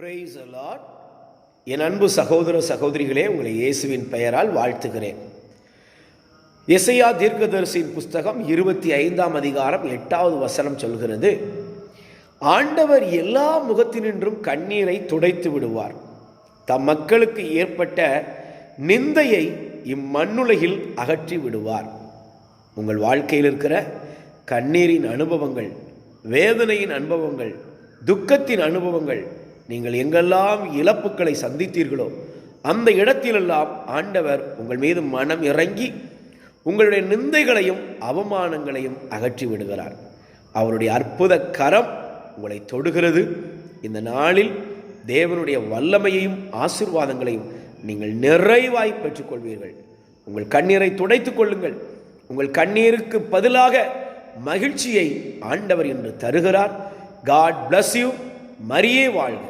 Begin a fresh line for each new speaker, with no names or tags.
Price allot என் அன்பு சகோதர சகோதரிகளே உங்களை இயேசுவின் பெயரால் வாழ்த்துகிறேன். இசையா தீர்க்கதரிசியின் புஸ்தகம் இருபத்தி ஐந்தாம் அதிகாரம் எட்டாவது வசனம் சொல்கிறது ஆண்டவர் எல்லா முகத்தினின்றும் கண்ணீரை துடைத்து விடுவார். தம் மக்களுக்கு ஏற்பட்ட நிந்தையை இம்மண்ணுலகில் அகற்றி விடுவார். உங்கள் வாழ்க்கையில் இருக்கிற கண்ணீரின் அனுபவங்கள் வேதனையின் அனுபவங்கள் துக்கத்தின் அனுபவங்கள் நீங்கள் எங்கெல்லாம் இழப்புக்களை சந்தித்தீர்களோ அந்த இடத்திலெல்லாம் ஆண்டவர் உங்கள் மீது மனம் இறங்கி உங்களுடைய நிந்தைகளையும் அவமானங்களையும் அகற்றி விடுகிறார் அவருடைய அற்புத கரம் உங்களை தொடுகிறது. இந்த நாளில் தேவனுடைய வல்லமையையும் ஆசிர்வாதங்களையும் நீங்கள் நிறைவாய் பெற்றுக்கொள்வீர்கள். உங்கள் கண்ணீரை துடைத்துக் கொள்ளுங்கள். உங்கள் கண்ணீருக்கு பதிலாக மகிழ்ச்சியை ஆண்டவர் என்று தருகிறார். காட் பிளஸ் யூ மரியே வாழ்க.